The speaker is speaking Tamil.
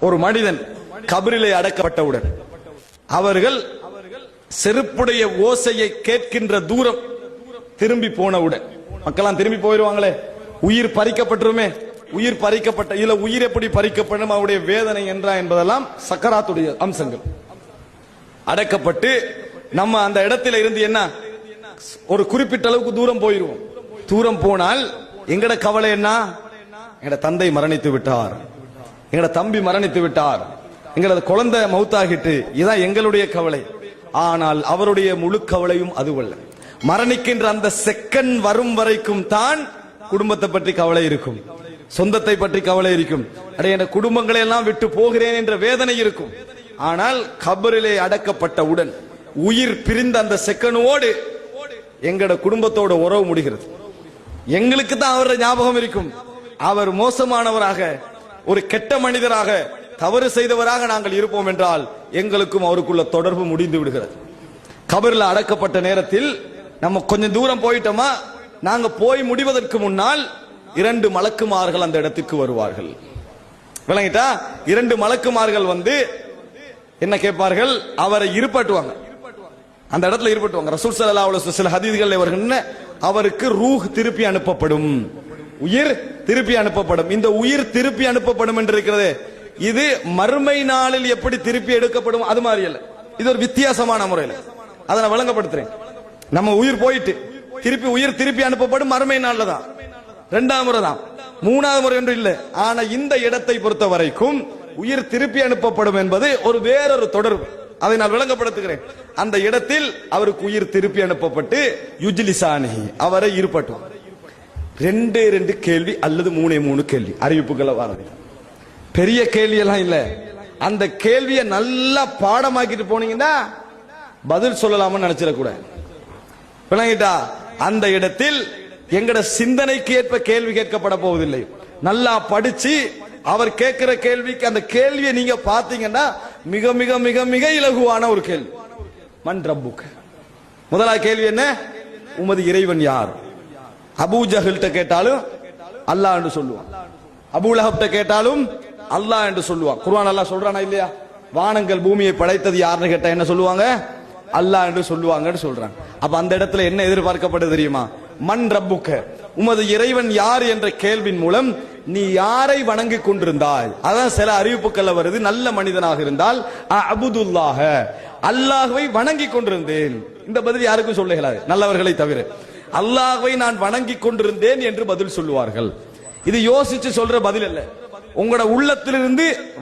ஒரு மனிதன் கபரிலே அடக்கப்பட்டவுடன் அவர்கள் செருப்புடைய ஓசையை கேட்கின்ற தூரம் திரும்பி போனவுடன் மக்களாம் திரும்பி போயிருவாங்களே உயிர் பறிக்கப்பட்டுருமே உயிர் பறிக்கப்பட்ட இதுல உயிர் எப்படி பறிக்கப்படும் அவருடைய வேதனை என்றா என்பதெல்லாம் சக்கராத்துடைய அம்சங்கள். அடக்கப்பட்டு நம்ம அந்த இடத்துல இருந்து என்ன ஒரு குறிப்பிட்ட அளவுக்கு தூரம் போயிருவோம். தூரம் போனால் எங்கட கவலை என்ன? எங்கட தந்தை மரணித்து விட்டார். எங்களோட தம்பி மரணித்து விட்டார். எங்களது குழந்தை மௌத்தாகிட்டு இதான் எங்களுடைய கவலை. ஆனால் அவருடைய முழு கவலையும் அதுவல்ல. மரணிக்கின்ற அந்த செகண்ட் வரும் வரைக்கும் தான் குடும்பத்தை பற்றி கவலை இருக்கும். சொந்தத்தை பற்றி கவலை இருக்கும். அடைய என் குடும்பங்களை எல்லாம் விட்டு போகிறேன் என்ற வேதனை இருக்கும். ஆனால் கபரிலே அடக்கப்பட்டவுடன் உயிர் பிரிந்த அந்த செகண்டோடு எங்கட குடும்பத்தோட உறவு முடிகிறது. எங்களுக்கு தான் அவருடைய ஞாபகம் இருக்கும். அவர் மோசமானவராக ஒரு கெட்ட மனிதராக தவறு செய்தவராக நாங்கள் இருப்போம் என்றால் எங்களுக்கும் அவருக்குள்ள தொடர்பு முடிந்து விடுகிறது. கபரில் அடக்கப்பட்ட நேரத்தில் நம்ம கொஞ்சம் தூரம் போயிட்டோமா நாங்க போய் முடிவதற்கு முன்னால் இரண்டு மலக்குமார்கள் அந்த இடத்துக்கு வருவார்கள். விளங்கிட்டா? இரண்டு மலக்குமார்கள் வந்து என்ன கேட்பார்கள்? அவரை இருப்பாட்டுவாங்க. அந்த இடத்துல இருப்பட்டுவாங்க. ரசூல் ஸல்லல்லாஹு சில ஹதீதிகள் வருகின்றன. அவருக்கு ரூஹ் திருப்பி அனுப்பப்படும். உயிர் திருப்பி அனுப்பப்படும். இந்த உயிர் திருப்பி அனுப்பப்படும் என்று இருக்கிறது. இது மறுமை நாளில் எப்படி திருப்பி எடுக்கப்படும்? அது மாதிரி அல்ல. இது ஒரு வித்தியாசமான முறையில். அதை நான் விளங்கப்படுத்துறேன். நம்ம உயிர் போயிட்டு திருப்பி உயிர் திருப்பி அனுப்பப்படும் மறுமை நாளில் தான். ரெண்டாம் முறை தான். மூணாவது முறை என்று இல்லை. ஆனா இந்த இடத்தை பொறுத்த வரைக்கும் உயிர் திருப்பி அனுப்பப்படும் என்பது ஒரு வேறொரு தொடர்பு. அதை நான் விளங்கப்படுத்துகிறேன். அந்த இடத்தில் அவருக்கு உயிர் திருப்பி அனுப்பப்பட்டு யுஜிலிசானி அவரை இருப்பட்டும். ரெண்டே ரெண்டு கேள்வி அல்லது மூணே மூணு கேள்வி. அறிவிப்புகளை வரது பெரிய கேள்வி எல்லாம் இல்ல. அந்த கேள்வியை நல்லா பாடமாக்கிட்டு போனீங்கன்னா பதில் சொல்லலாம்னு நினைச்சிடக்கூடாது. விளங்கிட்டா? அந்த இடத்தில் எங்கட சிந்தனைக்கு ஏற்ப கேள்வி கேட்கப்பட போவதில்லை. நல்லா படிச்சு அவர் கேட்கிற கேள்விக்கு அந்த கேள்வியை நீங்க பாத்தீங்கன்னா மிக மிக மிக மிக இலகுவான ஒரு கேள்வி. மன் ரப்புக்கு. முதலாவது கேள்வி என்ன? உமது இறைவன் யார்? அபூ ஜஹில்கிட்ட கேட்டாலும் அல்லாஹ் என்று சொல்லுவான். அபூ லஹப்ட கேட்டாலும் அல்லாஹ் என்று சொல்லுவான். குர்ஆன் அல்லாஹ் சொல்றானா இல்லையா? வானங்கள் பூமியை படைத்தது யாருன்னு கேட்டா என்ன சொல்லுவாங்க? அல்லாஹ் என்று சொல்லுவாங்கன்னு சொல்றாங்க அப்ப அந்த இடத்துல என்ன எதிர்பார்க்கப்படுது தெரியுமா? மண் ரப்புக்க. உமது இறைவன் யார் என்ற கேள்வின் மூலம் நீ யாரை வணங்கி கொண்டிருந்தாய்? அதான் சில அறிவிப்புகள் வருது. நல்ல மனிதனாக இருந்தால் அபுதுல்லாக அல்லாஹுவை வணங்கி கொண்டிருந்தேன். இந்த பதில் யாருக்கும் சொல்லுகிறார் நல்லவர்களை தவிர. அல்லாஹ்வை நான் வணங்கி கொண்டிருந்தேன் என்று பதில் சொல்லுவார்கள். இது யோசிச்சு சொல்ற பதில் அல்ல. உங்களோட உள்ளத்திலிருந்து